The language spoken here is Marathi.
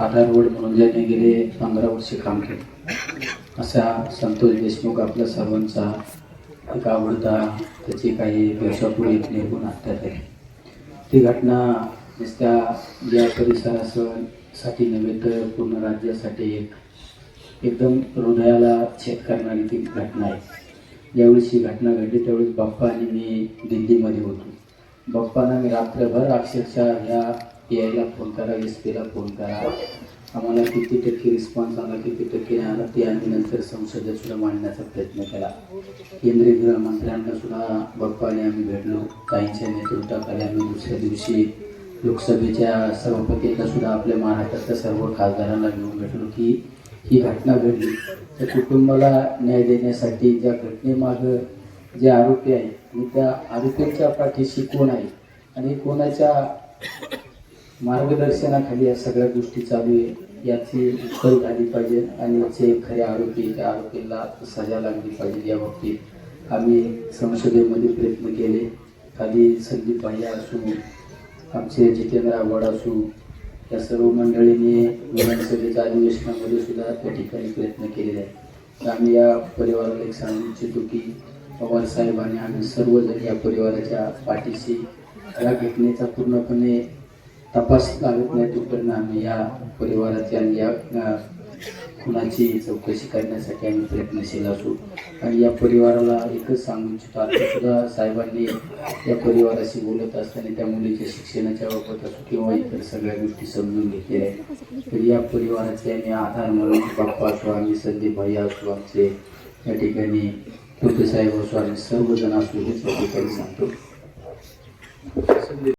आधारवड म्हणून ज्याने गेले पंधरा वर्षे काम केले. असा संतोष देशमुख आपल्या सर्वांचा एक आवडता त्याची काही दिवसापूर्वी एक निर्गुण हत्या केली ती घटना नुसत्या या परिसरासाठी नव्हे तर पूर्ण राज्यासाठी एक एकदम हृदयाला छेद करणारी ती घटना आहे. ज्यावेळेस ही घटना घडली त्यावेळेस बाप्पा आणि मी दिल्लीमध्ये होतो. बाप्पांना मी रात्रभर अक्षरशः ह्या यायला फोन करा एस पीला फोन करा. आम्हाला किती टक्के रिस्पॉन्स आला किती टक्के आला ते आम्ही नंतर संसदेत सुद्धा मांडण्याचा प्रयत्न केला. केंद्रीय गृहमंत्र्यांना सुद्धा बप्पाने आम्ही भेटलो. काहींच्या नेतृत्वाखाली आम्ही दुसऱ्या दिवशी लोकसभेच्या सभापतींना सुद्धा आपल्या महाराष्ट्रातल्या सर्व खासदारांना घेऊन भेटलो की ही घटना घडली. तर कुटुंबाला न्याय देण्यासाठी ज्या घटनेमागं जे आरोपी आहे आणि त्या आरोपींच्या पाठीशी कोण आहे? आणि कोणाच्या मार्गदर्शनाखाली या सगळ्या गोष्टी चालू आहे. याची उत्तर झाली पाहिजे आणि जे खरे आरोपी त्या आरोपीला सजा लागली पाहिजे या बाबतीत. आम्ही संसदेमध्ये प्रयत्न केले. खाली संदीप भैया असू आमचे जितेंद्र आव्हाड असू या सर्व मंडळींनी विधानसभेच्या अधिवेशनामध्ये सुद्धा त्या ठिकाणी प्रयत्न केलेले आहेत. तर आम्ही या परिवाराला एक सांगू इच्छितो की पवार आणि आम्ही सर्वजण या परिवाराच्या पाठीशी या घटनेचा पूर्णपणे तपास लागत नाही तोपर्यंत आम्ही या परिवाराची आणि या कुणाची खुनाची चौकशी करण्यासाठी आम्ही प्रयत्नशील असू. आणि या परिवाराला एकच सांगू इच्छितो आता सुद्धा साहेबांनी या परिवाराशी बोलत असताना त्या मुलीच्या शिक्षणाच्या बाबत असो किंवा इतर सगळ्या गोष्टी समजून घेतलेल्या आहेत. तर या परिवाराचे आम्ही आधार म्हणून बाप्पा असो आम्ही संदीप भैया असो आमचे या ठिकाणी साहेब असो आम्ही सर्वजण असू हेच या ठिकाणी सांगतो.